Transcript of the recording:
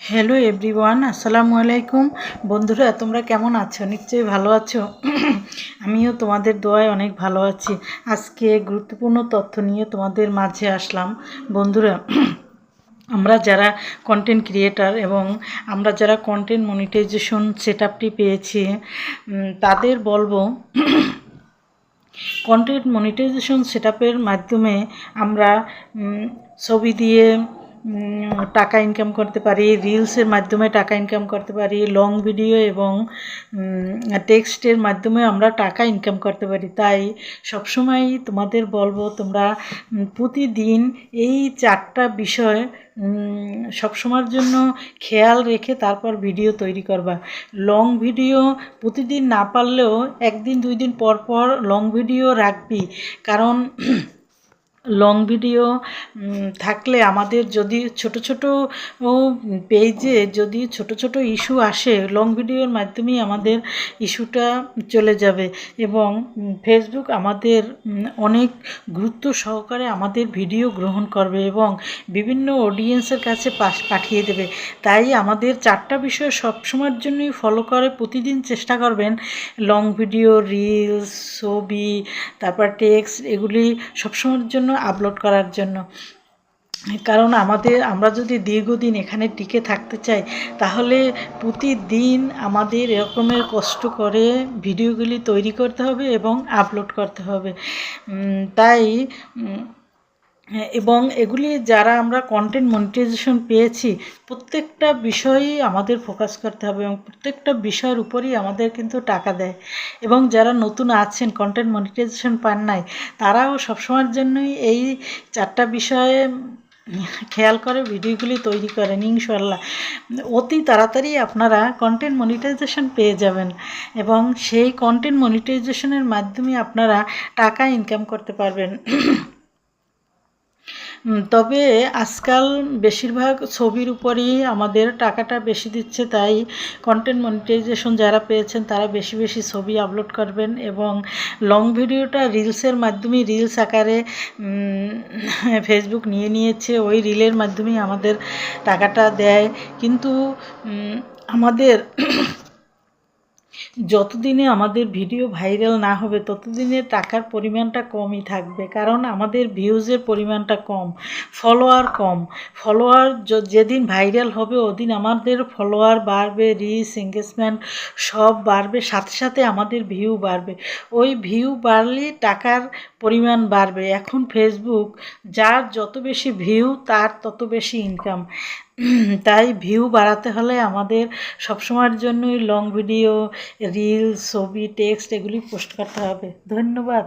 Hello everyone আসসালামু আলাইকুম। বন্ধুরা, তোমরা কেমন আছো? নিশ্চয়ই ভালো আছো। আমিও তোমাদের দোয়ায় অনেক ভালো আছি। আজকে গুরুত্বপূর্ণ তথ্য নিয়ে তোমাদের মাঝে আসলাম। বন্ধুরা, আমরা যারা কন্টেন্ট ক্রিয়েটার এবং আমরা যারা কন্টেন্ট মনিটাইজেশন সেট আপটি পেয়েছি তাদের বলব কন্টেন্ট মনিটাইজেশন সেট মাধ্যমে আমরা ছবি দিয়ে টাকা ইনকাম করতে পারি রিলসের মাধ্যমে টাকা ইনকাম করতে পারি লং ভিডিও এবং টেক্সটের মাধ্যমে আমরা টাকা ইনকাম করতে পারি। তাই সবসময় তোমাদের বলব, তোমরা প্রতিদিন এই চারটা বিষয় সবসময়ের জন্য খেয়াল রেখে তারপর ভিডিও তৈরি করবা। লং ভিডিও প্রতিদিন না পারলেও একদিন, দুই দিন পর পর লং ভিডিও রাখবি। কারণ লং ভিডিও থাকলে আমাদের যদি ছোট ছোট পেজে যদি ছোট ছোট ইস্যু আসে লং ভিডিওর মাধ্যমেই আমাদের ইস্যুটা চলে যাবে। এবং ফেসবুক আমাদের অনেক গুরুত্ব সহকারে আমাদের ভিডিও গ্রহণ করবে এবং বিভিন্ন অডিয়েন্সের কাছে পাশ- পাঠিয়ে দেবে। তাই আমাদের চারটা বিষয় সবসময়ের জন্যই ফলো করে, প্রতিদিন চেষ্টা করবেন। লং ভিডিও রিলস ছবি, তারপর টেক্সট এগুলি সবসময়ের জন্য আপলোড করার জন্য। কারণ আমাদের, আমরা যদি দীর্ঘদিন এখানে টিকে থাকতে চাই, তাহলে প্রতিদিন আমাদের এরকমের কষ্ট করে ভিডিওগুলি তৈরি করতে হবে এবং আপলোড করতে হবে। তাই এবং এগুলি যারা আমরা কন্টেন্ট মনিটাইজেশন পেয়েছি, প্রত্যেকটা বিষয়েই আমাদের ফোকাস করতে হবে এবং প্রত্যেকটা বিষয়ের উপরেই আমাদের কিন্তু টাকা দেয়। এবং যারা নতুন আছেন কন্টেন্ট মনিটাইজেশন পান নাই, তারাও সবসময়ের জন্যই এই চারটা বিষয়ে খেয়াল করে, ভিডিওগুলি তৈরি করেন ইনশাল্লাহ অতি তাড়াতাড়ি আপনারা কন্টেন্ট মনিটাইজেশন পেয়ে যাবেন এবং সেই কন্টেন্ট মনিটাইজেশনের মাধ্যমে আপনারা টাকা ইনকাম করতে পারবেন। তবে আজকাল বেশিরভাগ ছবির উপরই আমাদের টাকাটা বেশি দিচ্ছে, তাই কন্টেন্ট মনিটাইজেশন যারা পেয়েছেন তারা বেশি বেশি ছবি আপলোড করবেন এবং লং ভিডিওটা রিলসের মাধ্যমে রিলস আকারে ফেসবুক নিয়ে নিয়েছে, ওই রিলের মাধ্যমেই আমাদের টাকাটা দেয়। কিন্তু আমাদের যতদিনে আমাদের ভিডিও ভাইরাল না হবে, ততদিনে টাকার পরিমাণটা কমই থাকবে। কারণ আমাদের ভিউজের পরিমাণটা কম, ফলোয়ার কম। ফলোয়ার যেদিন ভাইরাল হবে, ওদিন আমাদের ফলোয়ার বাড়বে রিচ এঙ্গেজমেন্ট সব বাড়বে, সাথে সাথে আমাদের ভিউ বাড়বে। ওই ভিউ বাড়লে টাকার পরিমাণ বাড়বে। এখন ফেসবুক যার যত বেশি ভিউ তার তত বেশি ইনকাম তাই ভিউ বাড়াতে হলে আমাদের সবসময়ের জন্যই লং ভিডিও রিলস ছবি টেক্সট এগুলি পোস্ট করতে হবে। ধন্যবাদ।